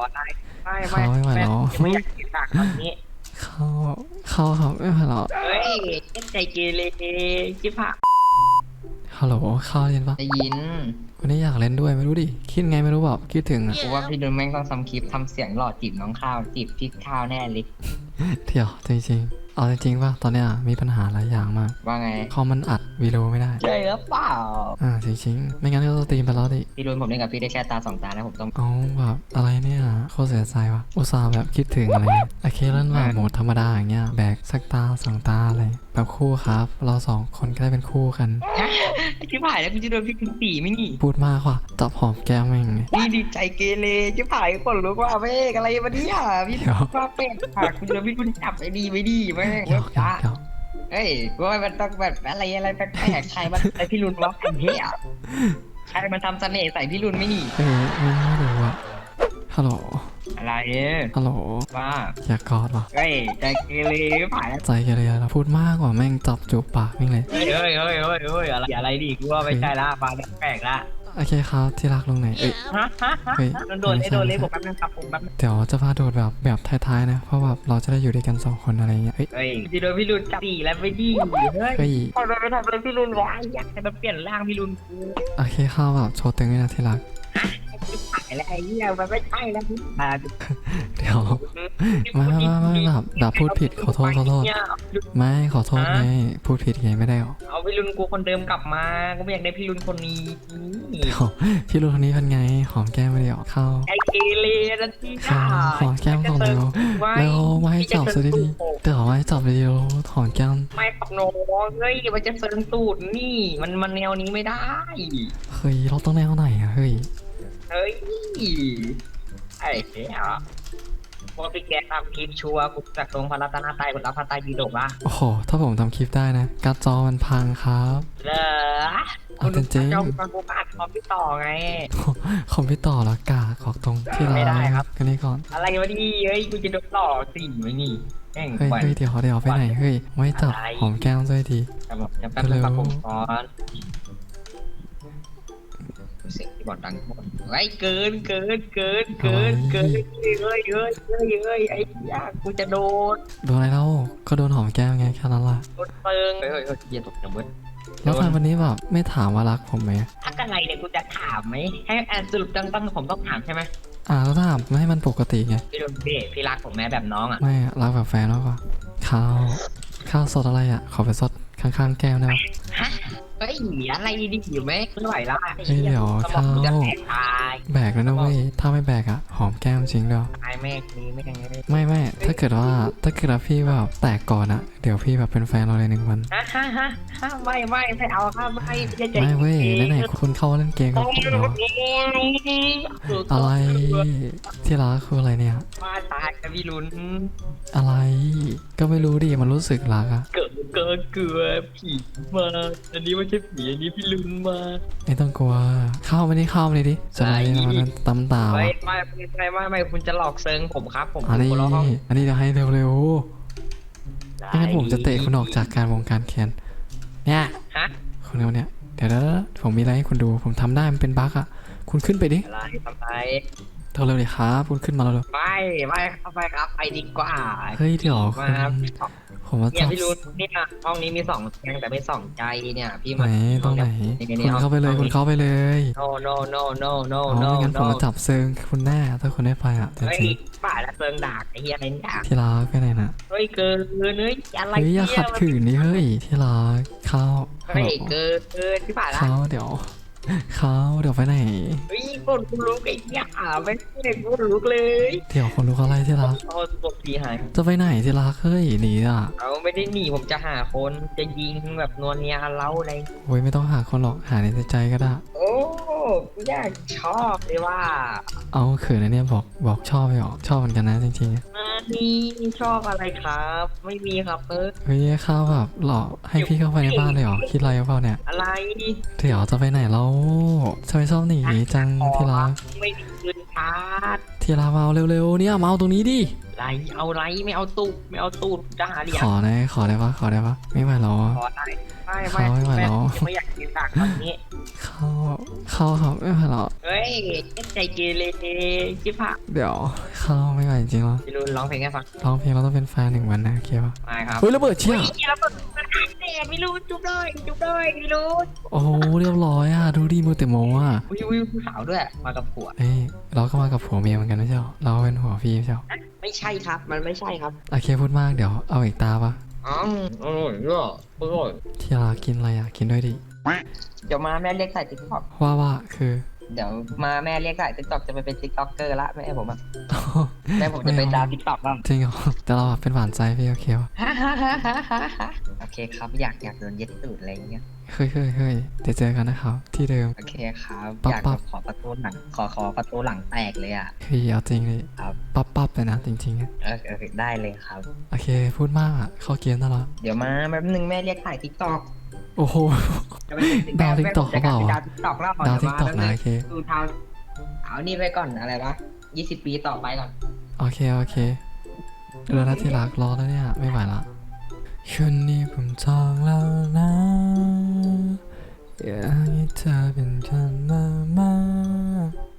อได้ไม่เขาไม่ไหวแล้วไม่อยากกินปากแบบนี้เข้าเข้าครับไม่ไหวแล้วเฮ้ยใจเกเรจิบผักฮัลโหลเข้าเย็นปะได้ยินวันนี้อยากเล่นด้วยไม่รู้ดิคิดไงไม่รู้แบบคิดถึงอะกูว่าพี่ดุนแม่งต้องทำคลิปทำเสียงหล่อจีบน้องข้าวจีบพี่ข้าวแน่เลยเดี๋ยวจริงๆ เอาจริงๆป่ะตอนเนี้ยมีปัญหาหลายอย่างมากว่าไงคอมมันอัดวีดีโอไม่ได้ ใช่หรือเปล่า อ่าจริงๆ ไม่งั้นก็สตรีมไปแล้วดิ พี่ดุนผมเล่นกับพี่ได้แค่ตาสองตาแล้วผมต้อง เอาแบบอะไรเนี่ยโคตรเสียใจว่ะ อุตส่าห์แบบคิดถึงอะไรเงี้ยโอเคเล่นแบบโหมดธรรมดาอย่างเงี้ยแบก สักตาสองตาอะไรแบบคู่ครับ เราสองคนก็ได้เป็นคู่กัน ชิบหายแล้วกูจะโดนพี่คุณตีไหม่นี่พูดมากว่ะจับหอมแก้มแม่งไงนี่ดีใจเกเรชิบหายคนรู้ว่าเมฆอะไรวะเนี่ยพี่เดี๋ยว ว่าเป็ดปากกูจะโดนพี่คุณจับไอ้ดีไม่ดีแม่งเดี๋ยวเดี๋ยวจ้าเดี๋ยวเฮ้ยกูว่ามันต้องแบบอะไรอะไรแปลกๆใครมันไอพี่รุนวะไอ้เหี้ยใครมันทำเสน่ห์ใส่พี่รุนไม่นี่เออไม่ไม่รู้อะฮัลโหล อะไรฮัลโหล ว่าอยากกอดว่ะเฮ้ยใจเกเรผ่านแล้วใจกันเลยอะพูดมากกว่าแม่งจับจูบปากแม่งเลยเฮ้ยเฮ้ยเฮ้ยเฮ้ยเฮ้ยอะไรอะไรดิกูว่าไม่ใช่ละฟ้าแปลกละโอเคครับที่รักลงไหนเอ้ยฮะฮะฮะเฮ้ยโดนเลยโดนเลยผมแป๊บนึงครับผมแป๊บนึงเดี๋ยวจะพาโดดแบบแบบท้ายๆนะ เพราะแบบเราจะได้อยู่ด้วยกันสองคนอะไรเงี้ยเอ้ยเฮ้ยจะโดนพี่รุนจับตีแล้วไปดิเฮ้ยเฮ้ยเอาโดนไปทำอะไรพี่รุนวะอยากให้มันเปลี่ยนร่างพี่รุนกูโอเคข้าวแบบโชว์ตึงด้วยนะที่รัก หายแล้วไอ้เหี้ยมันไม่ใช่แล้วมาเดี๋ยวไม่ไม่ไม่ไม่แบบแบบพูดผิดขอโทษขอโทษ ไม่ขอโทษไงพูดผิดไงไม่ได้หรอเอาพี่รุนกูคนเดิมกลับมากูไม่อยากได้พี่รุนคนนี้เดี๋ยวพี่รู้คนนี้เป็นไงหอมแก้มไม่ได้หรอเข้าไอเกเรนั่นที่ข้าวหอมแก้มก่อนเร็วแล้วไม่ให้จับซะดีๆเดี๋ยวไม่ให้จับเลยเดียวหอมแก้มไม่ปักโนเฮ้ยมันจะเซิร์งตูดนี่ มันมันแนวนี้ไม่ได้เฮ้ยเราต้องแนวไหนอะเฮ้ย เฮ้ย ไอ้เหี้ยพวกพี่แกทำคลิปชัวร์กูจากตรงพระรัตนตรัยบนรับพระไตรปิฎกละโอ้โห ถ้าผมทำคลิปได้นะการ์ดจอมันพังครับ เหรอเอาจริงๆ เจ้าคุณกูอัดคอมพี่ต่อไง คอมพิวต่อแล้วกาขอกตรงที่เราไม่ได้ครับ กันนี้ก่อน อะไรวะนี่เฮ้ยกูจะโดนหลอกสิไหมนี่แม่งเฮ้ยปล่อยเฮ้ยเดี๋ยวเดี๋ยวไปไหน เฮ้ย ไม่จับอะไรหอมแก้มด้วยทีจะบอกจะแป๊บนึงเร็วปรับผมก่อน เสียงที่บอดดังหมดเฮ้ยเกินเกินเกินเกินเกินเฮ้ยเฮ้ยเฮ้ยเฮ้ยเฮ้ยไอ้ยากูจะโดนโดนอะไรเล่าก็โดนหอมแก้มไงแค่นั้นล่ะโดนเปิงเฮ้ยเฮ้ยเฮ้ยเหี้ยตกจังเว้ยแล้วทำไมวันนี้แบบไม่ถามว่ารักผมไหมถ้าอะไรเนี่ยกูจะถามไหมให้แอนสรุปจังต้องผมต้องถามใช่ไหมอ่าแล้วถามไม่ให้มันปกติไงพี่โดนพี่พี่รักผมแม้แบบน้องอะไม่อะรักแบบแฟนมากกว่าข้าวข้าวสดอะไรอะขอไปสดข้างๆแก้วได้ปะฮะ เฮ้ยอะไรดิอยู่ไหมไม่ไหวละเฮ้ยเดี๋ยวสมองกูจะเข้าแตกตายแบกแล้วนะเว้ยถ้าไม่แบกอะหอมแก้มจริงเดียวตายแม่งนี้ไม่ยังไงไม่ไม่ถ้าเกิดว่าถ้าเกิดว่าพี่แบบแตกก่อนอะเดี๋ยวพี่แบบเป็นแฟนเราเลยหนึ่งวันฮะฮะฮะฮะไม่ไม่ไม่เอาครับไม่จะใจไม่เว้ยไหนๆคุณเข้ามาเล่นเกมกับผมแล้วอะไรที่รักคืออะไรเนี่ย มาตายกับพี่ลุนอะไรก็ไม่รู้ดิมันรู้สึกรักอะเกิดเกิดเกลือผีมา อันนี้ไม่ใช่ผีอันนี้พี่ลุนมา ไม่ต้องกลัว เข้ามาดิเข้ามาดิดิจะมาดิมาตำตาไม่วะไม่ไม่ไม่ไม่คุณจะหลอกเซิงผมครับ ผมอันนี้คนละห้องอันนี้เดี๋ยวให้เร็วๆไม่งั้นผมจะเตะคุณออกจากการวงการแคนเนี่ยฮะคุณเอาเนี่ยเดี๋ยวนะผมมีอะไรให้คุณดู ผมทำได้มันเป็นบั๊กอะคุณขึ้นไปดิอะไรทำไมเร็วๆเลยครับ คุณขึ้นมาแล้วไม่ไม่ครับไม่ครับไปดีกว่า เฮ้ยเดี๋ยวคุมาณ ผมว่าเนี่ยจับพี่รุนเนี่ยห้องนี้มีสองเตียงแต่ไม่สองใจเนี่ย พี่ไหนมาตรงไหนนี่คุณนี่เข้าไปเลยห้องคุณเข้าไปเลย no no no no no อ๋อ no ไม่งั้นผม no มาจับเซิงคุณแน่ถ้าคุณได้ไปอะจเฮ้ยริงป่าละเซิงดากไอ้เหี้ยอะไรเนี่ยๆที่รักไปไหนน่ะเฮ้ยเกินเฮ้ยอะไรเฮ้ยอย่าเนี่ขัดขืนดิเฮ้ยที่รักเข้าฮัลเฮ้ยโหลเกินเกินที่ป่าละเข้าเดี๋ยว เข้าเดี๋ยวไปไหน เฮ้ยคนกูรู้ไอ้เหี้ยไม่ใช่กูรู้เลยเดี๋ยวคนรู้อะไรที่รัก เอาตัวผีหาย จะไปไหนที่รักเฮ้ยหนีอะเอาไม่ได้หนีผมจะหาคนจะยิงแบบนวลเนียเล้าอะไร โอ้ยไม่ต้องหาคนหรอกหาในใจก็ได้ โอ้กูอยากชอบเลยว่า เอาเขินนะเนี่ยบอกบอกชอบไปหรอชอบเหมือนกันนะจริงอ่า นี่ชอบอะไรครับ ไม่มีครับเออๆเฮ้ยเข้าแบบหลอกให้พี่เข้าไปในบ้านเลยเหรอคิดอะไรหรือเปล่าเนี่ยอะไรเดี๋ยวจะไปไหนเราทำไมชอบหนีจังที่รักไม่มีปืนชาร์จที่รักมาเอาเร็วๆเนี่ยมาเอาตรงนี้ดิไไรเอาไรไม่เอาตูดไม่เอาตูดจะหาเหรียญขอได้ขอได้ปะขอได้ปะไม่ไหวหรอขอได้ไม่เขาไม่ไม่ไหวไม่หรอไม่อยากกินตักตอนนี้ เข้าเข้าครับไม่ไหวหรอเฮ้ยใจเกเรจิ๊บผักเดี๋ยวเข้าไม่ไหวจริงเหรอพี่รุนร้องเพลงให้ฟังร้องเพลงเราต้องเป็นแฟนหนึ่งวันนะโอเคปะไม่ครับเฮ้ยระเบิดเชี่ยเฮ้ยแล้วมันมันอักเสบไม่รู้จุ๊บเลยจุ๊บเลยไม่รู้โอ้โหเรียบร้อยอะดูดีมือเตโมอะวิววิวผู้สาวด้วยมากับผัวเอ้ยเราก็มากับผัวเมียเหมือนกันไม่ใช่เหรอเราเป็นหัวพี่ไม่ใช่เหรอไม่ใช่ครับ มันไม่ใช่ครับโอเคพูดมากเดี๋ยวเอาอีกตาปะอ๋ออร่อยด้วยอร่อยที่รักกินอะไรอะกินด้วยดิ เดี๋ยวมาแม่เรียกใส่ติ๊กต็อกว่าว่าคือเดี๋ยวมาแม่เรียกใส่ติ๊กต็อกจะไปเป็นติ๊กต็อกเกอร์ละแม่ผมอะแม่ผมจะไปดาวติ๊กต็อกแล้วจริงเหรอแต่เราอะเป็นหวานใจพี่โอเคปะโอเคครับอยากอยากโดนเย็ดตูดอะไรอย่างเงี้ยเฮ้ยเฮ้ยเฮ้ยเดี๋ยวเจอกันนะครับ ที่เดิมโอเคครับปั๊บอยากปั๊แบบบขอประตูหลังขอขอประตูหลังแตกเลยอะเฮ้ยเอาจริงเลยครับปั๊บปั๊บเลยนะจริงๆอะเออเออได้เลยครับ โอเคพูดมากอะเข้าเกมได้แล้วเดี๋ยวมาแป๊บนึงแม่เรียกถ่ายติ๊กต็อก โอ้โห ดาว TikTok เขาเปล่าวะดาวติ๊กต็อกแล้วดาวทิกตอกนะโอเค ดูทางเอานี่ไปก่อนอะไรวะยี่สิบปีต่อไปก่อน โอเค โอเคเรือนะที่รักรอแล้วเนี่ย ไม่ไหวละคืนนี้ผมจองแล้วนะอยากให้เธอเป็นคนมาก